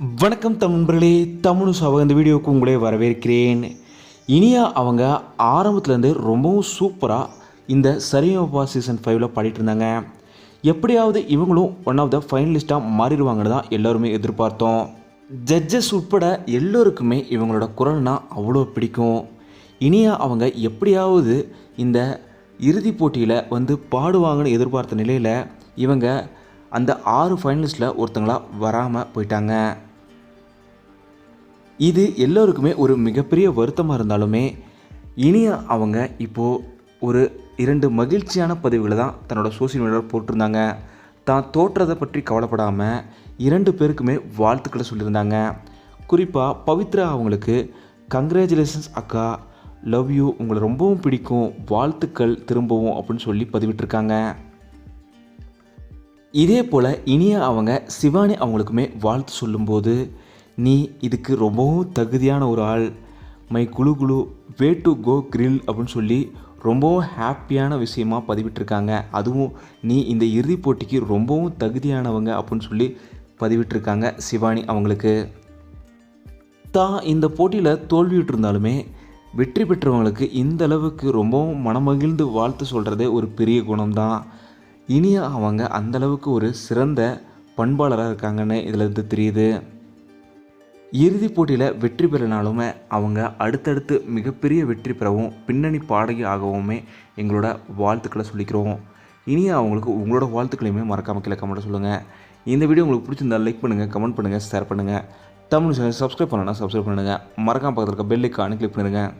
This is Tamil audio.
வணக்கம் தமிழர்களே தமிழ் சவ இந்த வீடியோவுக்கு உங்களே வரவேற்கிறேன். இனியா அவங்க ஆரம்பத்துலேருந்து ரொம்பவும் சூப்பராக இந்த சரியோபா சீசன் ஃபைவ்ல பாடிட்டு இருந்தாங்க எப்படியாவது இவங்களும் ஒன் ஆஃப் த ஃபைனலிஸ்ட்டாக மாறிடுவாங்கன்னு தான் எல்லோருமே எதிர்பார்த்தோம். ஜட்ஜஸ் உட்பட எல்லோருக்குமே இவங்களோட குரல்னா அவ்வளோ பிடிக்கும். இனியா அவங்க எப்படியாவது இந்த இறுதிப் போட்டியில் வந்து பாடுவாங்கன்னு எதிர்பார்த்த நிலையில் இவங்க அந்த ஆறு ஃபைனலிஸ்ட்டில் ஒருத்தங்களாக வராமல் போயிட்டாங்க. இது எல்லோருக்குமே ஒரு மிகப்பெரிய வருத்தமாக இருந்தாலுமே இனியா அவங்க இப்போது ஒரு இரண்டு மகிழ்ச்சியான பதிவுகளை தான் தன்னோட சோசியல் மீடியாவில் போட்டிருந்தாங்க. தான் தோற்றதை பற்றி கவலைப்படாமல் இரண்டு பேருக்குமே வாழ்த்துக்களை சொல்லியிருந்தாங்க. குறிப்பாக பவித்ரா அவங்களுக்கு கங்க்ராச்சுலேஷன்ஸ் அக்கா லவ் யூ உங்களை ரொம்பவும் பிடிக்கும். வாழ்த்துக்கள் திரும்பவும். அப்படின்னு சொல்லி பதிவிட்டிருக்காங்க. இதே போல் இனிய அவங்க சிவானி அவங்களுக்குமே வாழ்த்து சொல்லும்போது நீ இதுக்கு ரொம்பவும் தகுதியான ஒரு ஆள். மை குழு குழு வே டு கோ கிரில் அப்படின்னு சொல்லி ரொம்பவும் ஹாப்பியான விஷயமா பதிவிட்டிருக்காங்க. அதுவும் நீ இந்த இறுதிப் போட்டிக்கு ரொம்பவும் தகுதியானவங்க அப்படின்னு சொல்லி பதிவிட்டிருக்காங்க சிவானி அவங்களுக்கு. தான் இந்த போட்டியில் தோல்வியிட்டு இருந்தாலுமே வெற்றி பெற்றவங்களுக்கு இந்த அளவுக்கு ரொம்பவும் மனமகிழ்ந்து வாழ்த்து சொல்கிறதே ஒரு பெரிய குணம்தான். இனியும் அவங்க அந்த அளவுக்கு ஒரு சிறந்த பண்பாளராக இருக்காங்கன்னு இதில் இருந்து தெரியுது. இறுதிப் போட்டியில் வெற்றி பெறனாலுமே அவங்க அடுத்தடுத்து மிகப்பெரிய வெற்றி பெறவும் பின்னணி பாடகி ஆகவுமே எங்களோட வாழ்த்துக்களை சொல்லிக்கிறோம். இனியும் அவங்களுக்கு உங்களோட வாழ்த்துக்களையுமே மறக்காம கீழே கமெண்ட் சொல்லுங்கள் இந்த வீடியோ உங்களுக்கு பிடிச்சிருந்தா லைக் பண்ணுங்கள் கமெண்ட் பண்ணுங்கள் ஷேர் பண்ணுங்கள் தமிழ் சேனல் சப்ஸ்கிரைப் பண்ணலன்னா சப்ஸ்கிரைப் பண்ணுங்கள் மறக்காம பக்கத்தில் இருக்க பெல் ஐக்கானு கிளிக் பண்ணுங்கள்